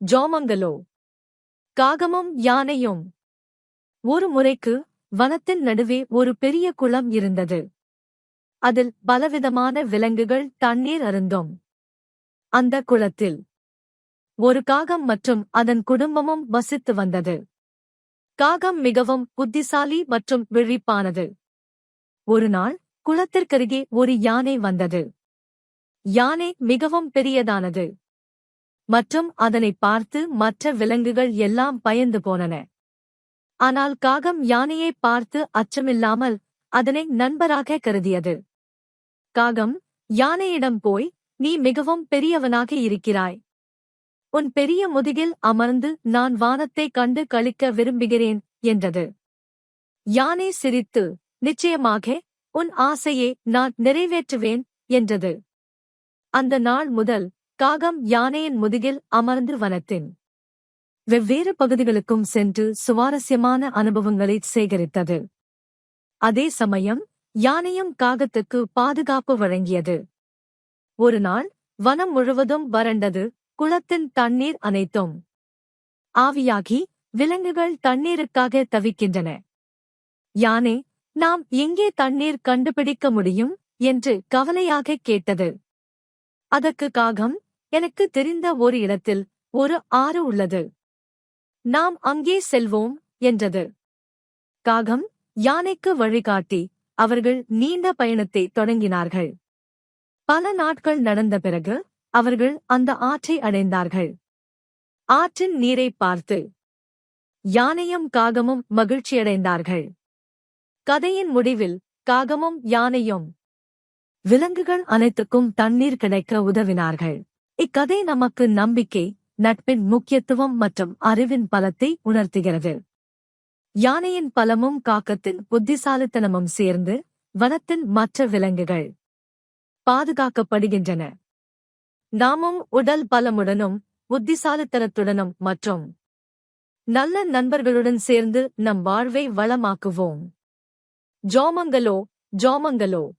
ஜோமங்கலோ காகமும் யானையும். ஒரு முறைக்கு வனத்தின் நடுவே ஒரு பெரிய குளம் இருந்தது. அதில் பலவிதமான விலங்குகள் தண்ணீர் அருந்தும். அந்த குளத்தில் ஒரு காகம் மற்றும் அதன் குடும்பமும் வசித்து வந்தது. காகம் மிகவும் புத்திசாலி மற்றும் விழிப்பானது. ஒரு நாள் குளத்திற்கருகே ஒரு யானை வந்தது. யானை மிகவும் பெரியதானது. மற்றும் அதனை பார்த்து மற்ற விலங்குகள் எல்லாம் பயந்து போனன. ஆனால் காகம் யானையை பார்த்து அச்சமில்லாமல் அதனை நண்பராக கருதியது. காகம் யானையிடம் போய் நீ மிகவும் பெரியவனாக இருக்கிறாய். உன் பெரிய முதுகில் அமர்ந்து நான் வானத்தை கண்டு கழிக்க விரும்புகிறேன் என்றது. யானை சிரித்து நிச்சயமாக உன் ஆசையை நான் நிறைவேற்றுவேன் என்றது. அந்த நாள் முதல் காகம் யானையின் முதுகில் அமர்ந்து வனத்தின் வெவ்வேறு பகுதிகளுக்கும் சென்று சுவாரஸ்யமான அனுபவங்களை சேகரித்தது. அதே சமயம் யானையும் காகத்துக்கு பாதுகாப்பு வழங்கியது. ஒரு நாள் வனம் முழுவதும் வறண்டது குளத்தின் தண்ணீர் அனைத்தும் ஆவியாகி விலங்குகள் தண்ணீருக்காக தவிக்கின்றன. யானை நாம் எங்கே தண்ணீர் கண்டுபிடிக்க முடியும்? என்று கவலையாக கேட்டது. அதற்கு காகம் எனக்கு தெரிந்த ஒரு இடத்தில் ஒரு ஆறு உள்ளது. நாம் அங்கே செல்வோம் என்றது. காகம் யானைக்கு வழிகாட்டி அவர்கள் நீண்ட பயணத்தை தொடங்கினார்கள். பல நாட்கள் நடந்த பிறகு அவர்கள் அந்த ஆற்றை அடைந்தார்கள். ஆற்றின் நீரை பார்த்து யானையும் காகமும் மகிழ்ச்சியடைந்தார்கள். கதையின் முடிவில் காகமும் யானையும் விலங்குகள் அனைத்துக்கும் தண்ணீர் கிடைக்க உதவினார்கள். இக்கதை நமக்கு நம்பிக்கை நட்பின் முக்கியத்துவம் மற்றும் அறிவின் பலத்தை உணர்த்துகிறது. யானையின் பலமும் காக்கத்தின் புத்திசாலித்தனமும் சேர்ந்து வனத்தின் மற்ற விலங்குகள் பாதுகாக்கப்படுகின்றன. நாமும் உடல் பலமுடனும் புத்திசாலித்தனத்துடனும் மற்றும் நல்ல நண்பர்களுடன் சேர்ந்து நம் வாழ்வை வளமாக்குவோம். ஜோமங்கலோ ஜோமங்கலோ